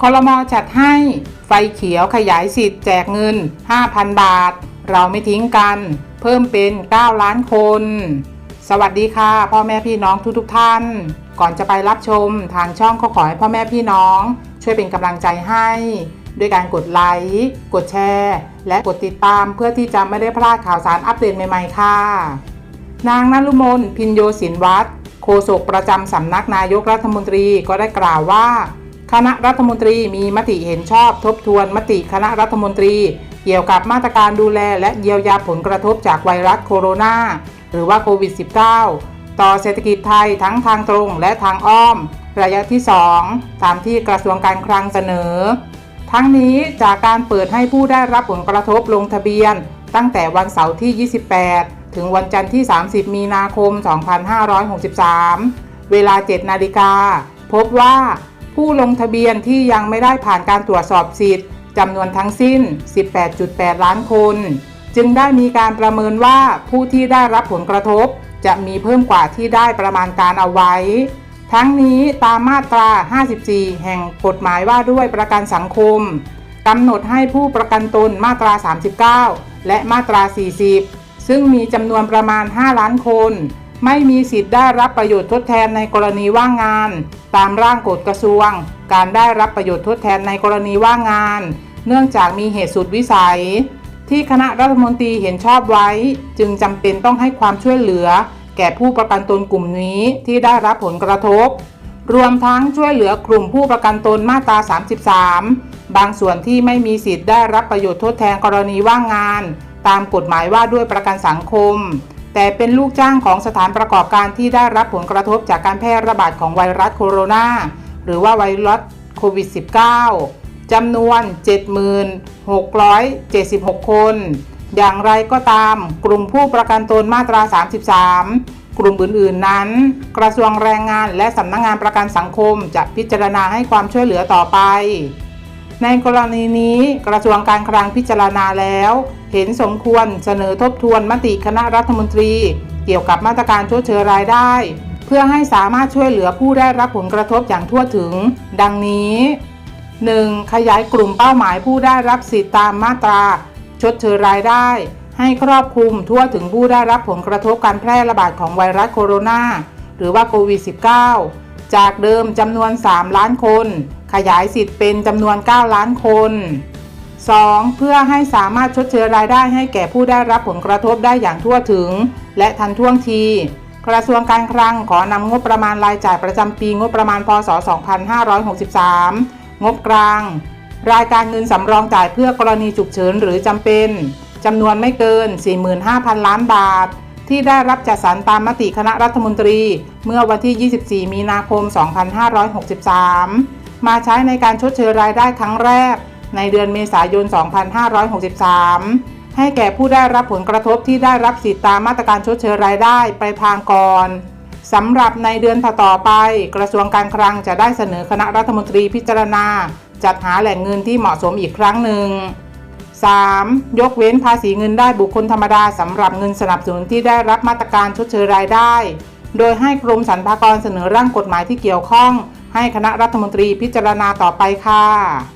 คอรมอจัดให้ไฟเขียวขยายสิทธิ์แจกเงิน 5,000 บาท เราไม่ทิ้งกัน เพิ่มเป็น 9 ล้านคน สวัสดีค่ะ พ่อแม่พี่น้องทุกๆทท่าน ก่อนจะไปรับชมทางช่องก็ขอให้พ่อแม่พี่น้อง ช่วยเป็นกำลังใจให้ ด้วยการกดไลค์กดแชร์ และกดติดตามเพื่อที่จะไม่ได้พลาดข่าวสารอัปเดตใหม่ๆค่ะ นางนลุมนพินโยสินวัตรโฆษกประจำสำนักนายกรัฐมนตรีก็ได้กล่าวว่า คณะรัฐมนตรีมีมติเห็นชอบทบทวนมติคณะรัฐมนตรี เกี่ยวกับมาตรการดูแลและเยียวยาผลกระทบจากไวรัสโคโรนาหรือว่าโควิด -19 ต่อเศรษฐกิจไทยทั้งทางตรงและทางอ้อม ระยะที่ 2 ตามที่กระทรวงการคลังเสนอ ทั้งนี้จากการเปิดให้ผู้ได้รับผลกระทบลงทะเบียน ตั้งแต่วันเสาร์ที่ 28 ถึงวันจันทร์ที่ 30 มีนาคม 2563 เวลา 7 นาฬิกาพบว่า ผู้ลงทะเบียนที่ยังไม่ได้ผ่านการตรวจสอบสิทธิ์จำนวนทั้งสิ้น 18.8 ล้านคน จึงได้มีการประเมินว่าผู้ที่ได้รับผลกระทบ จะมีเพิ่มกว่าที่ได้ประมาณการเอาไว้ ทั้งนี้ตามมาตรา 54 แห่งกฎหมายว่าด้วยประกันสังคมกำหนดให้ผู้ประกันตนมาตรา 39 และมาตรา 40 ซึ่งมีจำนวนประมาณ 5 ล้านคน ไม่มีสิทธิ์ได้รับประโยชน์ทดแทนในกรณีว่างงาน ตามร่างกฎกระทรวง การได้รับประโยชน์ทดแทนในกรณีว่างงาน เนื่องจากมีเหตุสุดวิสัย ที่คณะรัฐมนตรีเห็นชอบไว้ จึงจำเป็นต้องให้ความช่วยเหลือ แก่ผู้ประกันตนกลุ่มนี้ที่ได้รับผลกระทบ รวมทั้งช่วยเหลือกลุ่มผู้ประกันตนมาตรา 33 บางส่วนที่ไม่มีสิทธิ์ได้รับประโยชน์ทดแทนกรณีว่างงาน ตามกฎหมายว่าด้วยประกันสังคม แต่เป็นลูกจ้างของสถานประกอบการที่ได้รับผลกระทบจากการแพร่ระบาดของไวรัสโคโรนาหรือว่าไวรัสโควิด -19 จำนวน76,76 คน อย่างไรก็ตามกลุ่มผู้ประกันตนมาตรา 33 กลุ่มอื่นๆนั้น กระทรวงแรงงานและสำนักงงานประกันสังคมจะพิจารณาให้ความช่วยเหลือต่อไป ในกรณีนี้กระทรวงการคลังพิจารณาแล้วเห็นสมควรเสนอทบทวนมติคณะรัฐมนตรี เกี่ยวกับมาตรการชดเชยรายได้ เพื่อให้สามารถช่วยเหลือผู้ได้รับผลกระทบอย่างทั่วถึง ดังนี้ 1. ขยายกลุ่มเป้าหมายผู้ได้รับสิทธิตามมาตรา ชดเชยรายได้ ให้ครอบคลุมทั่วถึงผู้ได้รับผลกระทบการแพร่ระบาดของไวรัสโคโรนาหรือว่าโควิด -19 จากเดิมจำนวน 3 ล้านคน ขยายสิทธิ์เป็นจำนวน 9 ล้านคน 2. เพื่อให้สามารถชดเชยรายได้ให้แก่ผู้ได้รับผลกระทบได้อย่างทั่วถึง และทันท่วงที กระทรวงการคลังขอนำงบประมาณรายจ่ายประจำปีงบประมาณพศ 2563 งบกลาง รายการเงินสำรองจ่ายเพื่อกรณีฉุกเฉินหรือจำเป็นจำนวนไม่เกิน 45,000 ล้านบาท ที่ได้รับจัดสรรตามมติคณะรัฐมนตรี เมื่อวันที่ 24 มีนาคม 2563 มาใช้ในการชดเชยรายได้ครั้งแรก ในเดือนเมษายน 2563 ให้แก่ผู้ได้รับผลกระทบที่ได้รับสิทธิตามมาตรการชดเชยรายได้ไปทางก่อนสำหรับในเดือนต่อไป กระทรวงการคลังจะได้เสนอคณะรัฐมนตรีพิจารณา จัดหาแหล่งเงินที่เหมาะสมอีกครั้งหนึ่ง 3. ยกเว้นภาษีเงินได้บุคคลธรรมดาสำหรับเงินสนับสนุนที่ได้รับมาตรการชดเชยรายได้ โดยให้กรมสรรพากรเสนอร่างกฎหมายที่เกี่ยวข้อง ให้คณะรัฐมนตรีพิจารณาต่อไปค่ะ